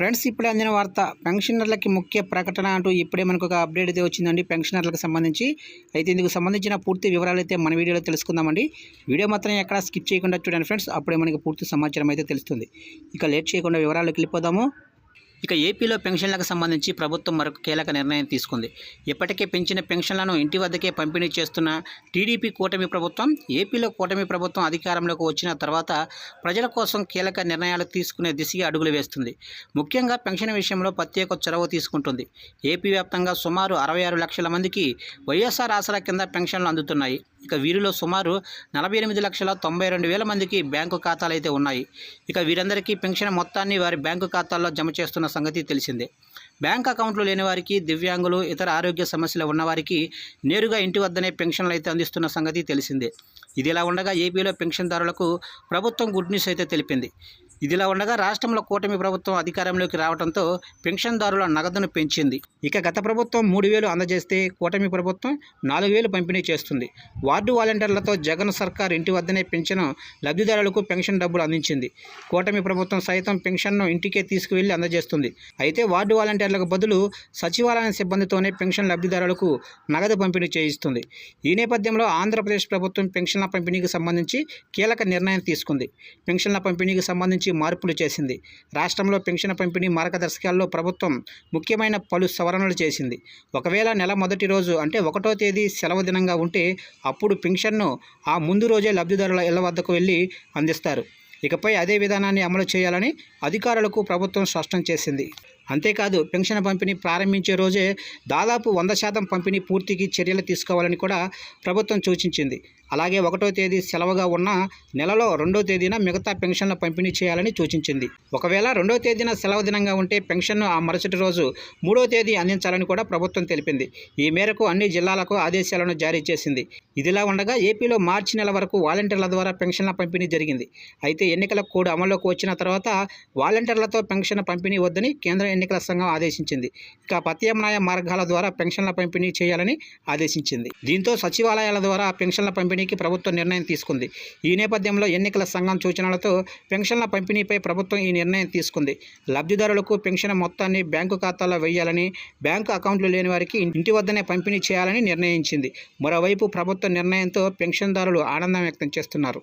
Friends ఇప్పుడే అందిన వార్త పెన్షనర్లకి ముఖ్య ప్రకటన అంటూ ఇప్పుడే మనకు ఒక అప్డేట్ అయితే వచ్చిందండి పెన్షనర్లకు సంబంధించి. అయితే ఇందుకు సంబంధించిన పూర్తి వివరాలు అయితే మన వీడియోలో తెలుసుకుందామండి. వీడియో మాత్రం ఎక్కడ స్కిప్ చేయకుండా చూడండి ఫ్రెండ్స్ అప్పుడే మనకి పూర్తి సమాచారం అయితే తెలుస్తుంది. ఇక లేట్ చేయకుండా వివరాలకు వెళ్ళిపోదాము. ఇక ఏపీలో పెన్షన్లకు సంబంధించి ప్రభుత్వం మరొక కీలక నిర్ణయం తీసుకుంది. ఇప్పటికే పెంచిన పెన్షన్లను ఇంటి వద్దకే పంపిణీ చేస్తున్న టీడీపీ కూటమి ప్రభుత్వం ఏపీలో కూటమి ప్రభుత్వం అధికారంలోకి వచ్చిన తర్వాత ప్రజల కోసం కీలక నిర్ణయాలు తీసుకునే దిశగా అడుగులు వేస్తుంది. ముఖ్యంగా పెన్షన్ విషయంలో ప్రత్యేక చొరవ తీసుకుంటుంది. ఏపీ వ్యాప్తంగా సుమారు అరవై ఆరు లక్షల మందికి వైఎస్ఆర్ ఆసరా కింద పెన్షన్లు అందుతున్నాయి. ఇక వీరిలో సుమారు నలభై ఎనిమిది లక్షల తొంభై రెండు వేల మందికి బ్యాంకు ఖాతాలు అయితే ఉన్నాయి. ఇక వీరందరికీ పెన్షన్ మొత్తాన్ని వారి బ్యాంకు ఖాతాల్లో జమ చేస్తున్న సంగతి తెలిసిందే. బ్యాంక్ అకౌంట్లు లేని వారికి దివ్యాంగులు ఇతర ఆరోగ్య సమస్యలు ఉన్నవారికి నేరుగా ఇంటి వద్దనే పెన్షన్లు అయితే అందిస్తున్న సంగతి తెలిసిందే. ఇదిలా ఉండగా ఏపీలో పెన్షన్దారులకు ప్రభుత్వం గుడ్ న్యూస్ అయితే తెలిపింది. ఇదిలా ఉండగా రాష్ట్రంలో కూటమి ప్రభుత్వం అధికారంలోకి రావడంతో పెన్షన్దారుల నగదును పెంచింది. ఇక గత ప్రభుత్వం మూడు వేలు అందజేస్తే కూటమి ప్రభుత్వం నాలుగు వేలు పంపిణీ చేస్తుంది. వార్డు వాలంటీర్లతో జగన్ సర్కార్ ఇంటి వద్దనే పెన్షన్ లబ్ధిదారులకు పెన్షన్ డబ్బులు అందించింది. కూటమి ప్రభుత్వం సైతం పెన్షన్ను ఇంటికే తీసుకువెళ్ళి అందజేస్తుంది. అయితే వార్డు వాలంటీర్లకు బదులు సచివాలయం సిబ్బందితోనే పెన్షన్ లబ్ధిదారులకు నగదు పంపిణీ చేయిస్తుంది. ఈ నేపథ్యంలో ఆంధ్రప్రదేశ్ ప్రభుత్వం పెన్షన్ల పంపిణీకి సంబంధించి కీలక నిర్ణయం తీసుకుంది. పెన్షన్ల పంపిణీకి సంబంధించి మార్పులు చేసింది. రాష్ట్రంలో పెన్షన్ పంపిణీ మార్గదర్శకాల్లో ప్రభుత్వం ముఖ్యమైన పలు సవరణలు చేసింది. ఒకవేళ నెల మొదటి రోజు అంటే ఒకటో తేదీ సెలవు దినంగా ఉంటే అప్పుడు పెన్షన్ను ఆ ముందు రోజే లబ్ధిదారుల ఇళ్ళ వద్దకు వెళ్ళి అందిస్తారు. ఇకపై అదే విధానాన్ని అమలు చేయాలని అధికారులకు ప్రభుత్వం స్పష్టం చేసింది. అంతేకాదు పెన్షన్ పంపిణీ ప్రారంభించే రోజే దాదాపు వంద శాతం పంపిణీ పూర్తికి చర్యలు తీసుకోవాలని కూడా ప్రభుత్వం సూచించింది. అలాగే ఒకటో తేదీ సెలవుగా ఉన్న నెలలో రెండో తేదీన మిగతా పెన్షన్ల పంపిణీ చేయాలని సూచించింది. ఒకవేళ రెండో తేదీన సెలవు దినంగా ఉంటే పెన్షన్ను ఆ మరుసటి రోజు మూడో తేదీ అందించాలని కూడా ప్రభుత్వం తెలిపింది. ఈ మేరకు అన్ని జిల్లాలకు ఆదేశాలను జారీ చేసింది. ఇదిలా ఉండగా ఏపీలో మార్చి నెల వరకు వాలంటీర్ల ద్వారా పెన్షన్ల పంపిణీ జరిగింది. అయితే ఎన్నికల కోడ్ అమల్లోకి వచ్చిన తర్వాత వాలంటీర్లతో పెన్షన్ పంపిణీ వద్దని కేంద్ర ఎన్నికల సంఘం ఆదేశించింది. ఇక ప్రత్యామ్నాయ మార్గాల ద్వారా పెన్షన్ల పంపిణీ చేయాలని ఆదేశించింది. దీంతో సచివాలయాల ద్వారా పెన్షన్ల పంపిణీ పంపిణీకి ప్రభుత్వం నిర్ణయం తీసుకుంది. ఈ నేపథ్యంలో ఎన్నికల సంఘం సూచనలతో పెన్షన్ల పంపిణీపై ప్రభుత్వం ఈ నిర్ణయం తీసుకుంది. లబ్ధిదారులకు పెన్షన్ మొత్తాన్ని బ్యాంకు ఖాతాలో వేయాలని బ్యాంకు అకౌంట్లు లేని వారికి ఇంటి వద్దనే పంపిణీ చేయాలని నిర్ణయించింది. మరోవైపు ప్రభుత్వ నిర్ణయంతో పెన్షన్దారులు ఆనందం వ్యక్తం చేస్తున్నారు.